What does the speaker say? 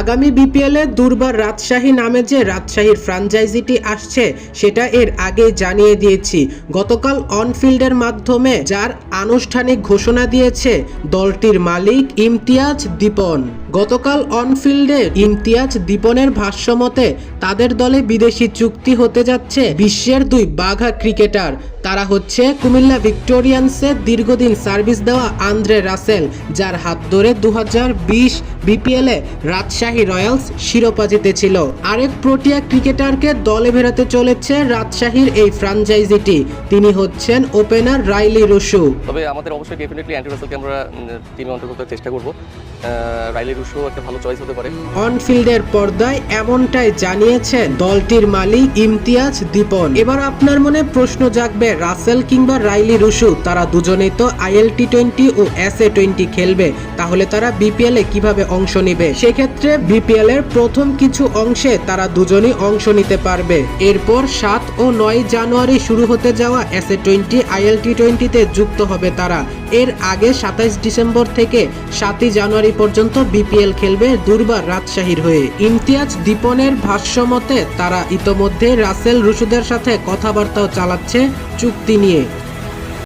আগামী বিপিএলে দুর্বার রাজশাহী নামে যে রাজশাহীর ফ্রাঞ্চাইজিটি আসছে, সেটা এর আগে জানিয়ে দিয়েছি। গতকাল অনফিল্ডের মাধ্যমে যার আনুষ্ঠানিক ঘোষণা দিয়েছে দলটির মালিক ইমতিয়াজ দীপন। গতকাল অনফিল্ডে ইমতিয়াজ দীপনের ভাষ্যমতে, তাদের দলে বিদেশি চুক্তি হতে যাচ্ছে বিশ্বের দুই বাঘা ক্রিকেটার। তারা হচ্ছে কুমিল্লা ভিক্টোরিয়ান্সে দীর্ঘদিন সার্ভিস দেওয়া আন্দ্রে রাসেল যার হাত ধরে দু বিপিএলে রাজশাহী রয়্যালস শিরোপা জিতেছিল। আরেক প্রোটিয়া ক্রিকেটারকে দলে ভেড়াতে চলেছে রাজশাহীর এই ফ্র্যাঞ্চাইজিটি তিনি হচ্ছেন ওপেনার রাইলি রুশু। তবে আমাদের অবশ্যই ডেফিনেটলি অ্যান্টি রাসেলকে আমরা টিমে অন্তর্ভুক্ত চেষ্টা করব। রাইলি রুশো একটা ভালো চয়েস হতে পারে। অনফিল্ডের পর্দায় এমনটাই জানিয়েছেন দলটির মালিক ইমতিয়াজ দীপন। এবার আপনার মনে প্রশ্ন জাগবে রাসেল কিংবা রাইলি রুশু, তারা দুজনেই তো আইএল টি টোয়েন্টি ও এস এ টোয়েন্টি খেলবে। তাহলে তারা বিপিএল কীভাবে অংশ নেবে? সেক্ষেত্রে বিপিএল এর প্রথম কিছু অংশে তারা দুজনেই অংশ নিতে পারবে। এরপর সাত ও নয় জানুয়ারি শুরু হতে যাওয়া S A twenty IL T টোয়েন্টিতে যুক্ত হবে তারা। এর আগে সাতাইশ ডিসেম্বর থেকে সাতই জানুয়ারি পর্যন্ত বিপিএল খেলবে দুর্বার রাজশাহীর হয়ে। ইমতিয়াজ দীপনের ভাষ্যমতে তারা ইতোমধ্যে রাসেল রুশুদের সাথে কথাবার্তাও চালাচ্ছে চুক্তি নিয়ে।